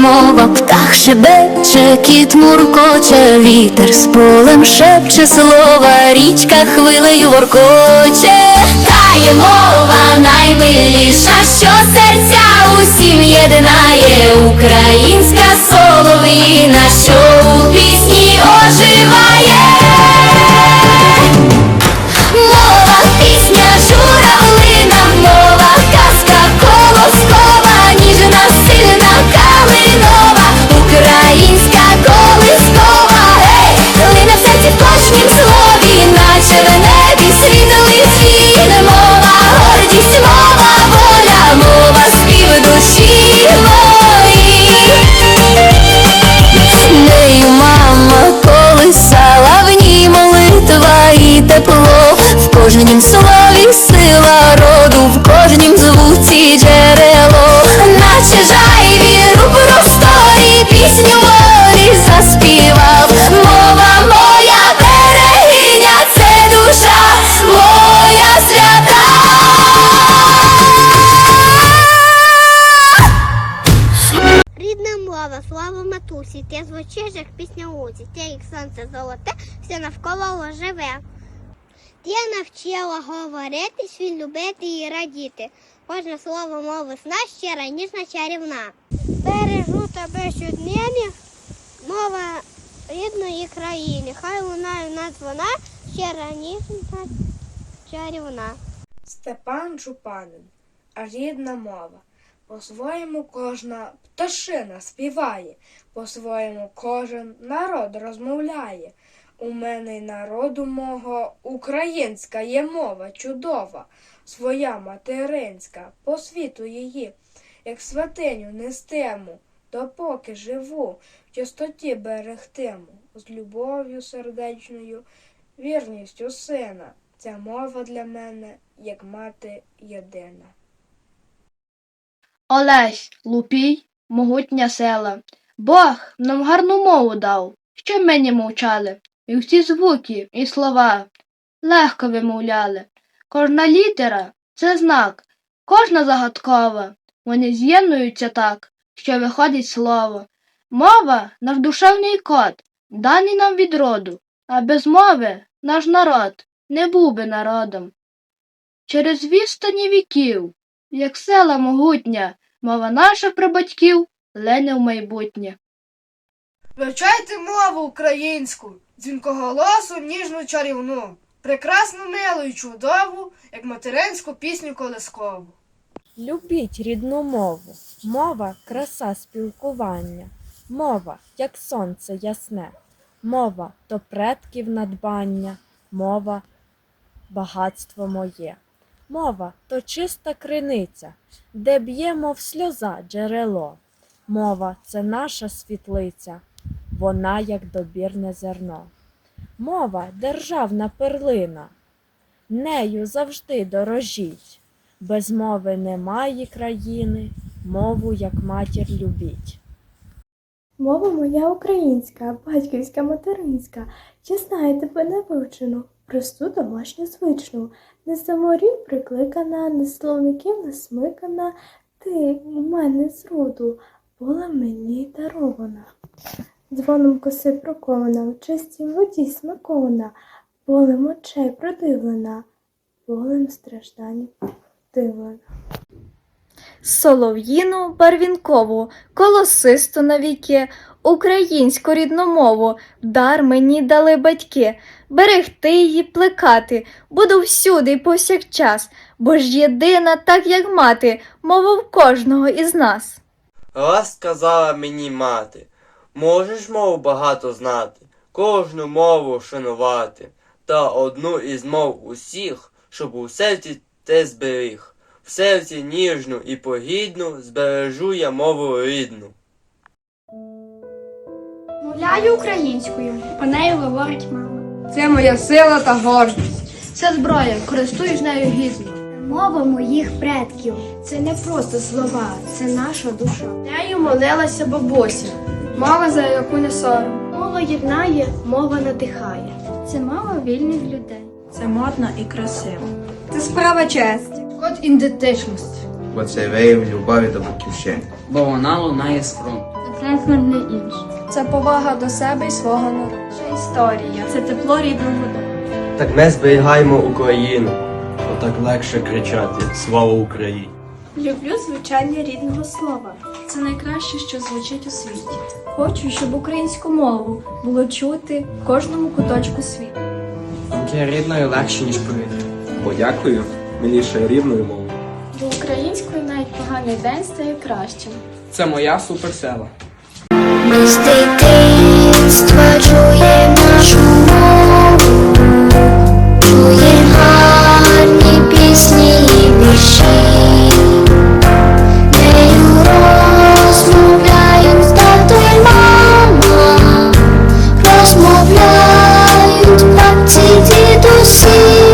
мова, птах шебече, кіт муркоче, вітер з полем шепче слова, річка хвилею воркоче, Тає мова наймиліша, що серця тепло, в кожнім слові сила роду, в кожнім звуці джерело, наче жай віру просторі, пісню волі заспівав. Мова моя берегиня, це душа моя свята. Рідна мова, слава матусі, ти звучиш, як пісня луці, ти як сонце золоте, все навколо живе. Ти навчила говорити, свій любити і радіти. Кожне слово мови сна щира, ніжна чарівна. Бережу тебе щодня, мова рідної країни. Хай лунає в нас вона щира, ніжна, чарівна. Степан Чупанин, рідна мова. По-своєму кожна пташина співає, по-своєму кожен народ розмовляє. У мене й народу мого українська є мова чудова, своя материнська, по світу її, як святиню нестиму, допоки живу, в чистоті берегтиму, з любов'ю сердечною, вірністю сина. Ця мова для мене як мати єдина. Олесь, Лупій, могутня села. Бог нам гарну мову дав, що ми не мовчали, і всі звуки і слова легко вимовляли. Кожна літера це знак, кожна загадкова. Вони з'єднуються так, що виходить слово. Мова наш душевний код, даний нам від роду, а без мови наш народ не був би народом. Через відстані віків, як села могутня, мова наших прабатьків лене в майбутнє. Вивчайте мову українську, дзвінкоголосу ніжну чарівну, прекрасну милу й чудову, як материнську пісню колискову. Любіть рідну мову, мова краса спілкування, мова, як сонце ясне, мова то предків надбання, мова багатство моє. Мова то чиста криниця, де б'є, мов сльоза джерело. Мова це наша світлиця, вона як добірне зерно. Мова державна перлина, нею завжди дорожіть. Без мови немає країни, мову як матір любіть. Мова моя українська, батьківська материнська, я знаю тебе не вивчену, просту домашню звичну, не з заморів прикликана, не словників насмикана, ти у мене з роду була мені дарована. Дзвоном коси прокована, в чистій воді смакована, болем очей продивлена, болем страждань дивлена. солов'їну барвінкову, колосисту навіки, українську рідну мову, дар мені дали батьки, берегти її, плекати, буду всюди й повсякчас, бо ж єдина, так як мати, мова в кожного із нас. Сказала мені мати, можеш мову багато знати, кожну мову шанувати, та одну із мов усіх, щоб у серці те зберіг. В серці ніжну і погідну збережу я мову рідну. Мовляю українською, по нею говорить мама. Це моя сила та гордість. Це зброя, користуюсь нею гідно. Мова моїх предків. Це не просто слова, це наша душа. Нею молилася бабуся, мова за яку не сором. Мова єднає, мова надихає. Це мова вільних людей. Це модно і красиво. Це справа честі. Код ідентичності. бо це вияв любові до батьківщини. бо вона лунає з фронту. Це безмежне інше. Це повага до себе і свого народу. Це історія. Це тепло рідного дому. Так ми зберігаємо Україну. Отак легше кричати Слава Україні! Люблю звучання рідного слова це найкраще, що звучить у світі. Хочу, щоб українську мову було чути в кожному куточку світу. Для рідною легше, ніж повітря. Подякую, мені ще рівною мовою. Бо українською навіть поганий день стає кращим. Це моя суперсела. Ми з дитинства чуємо Sim.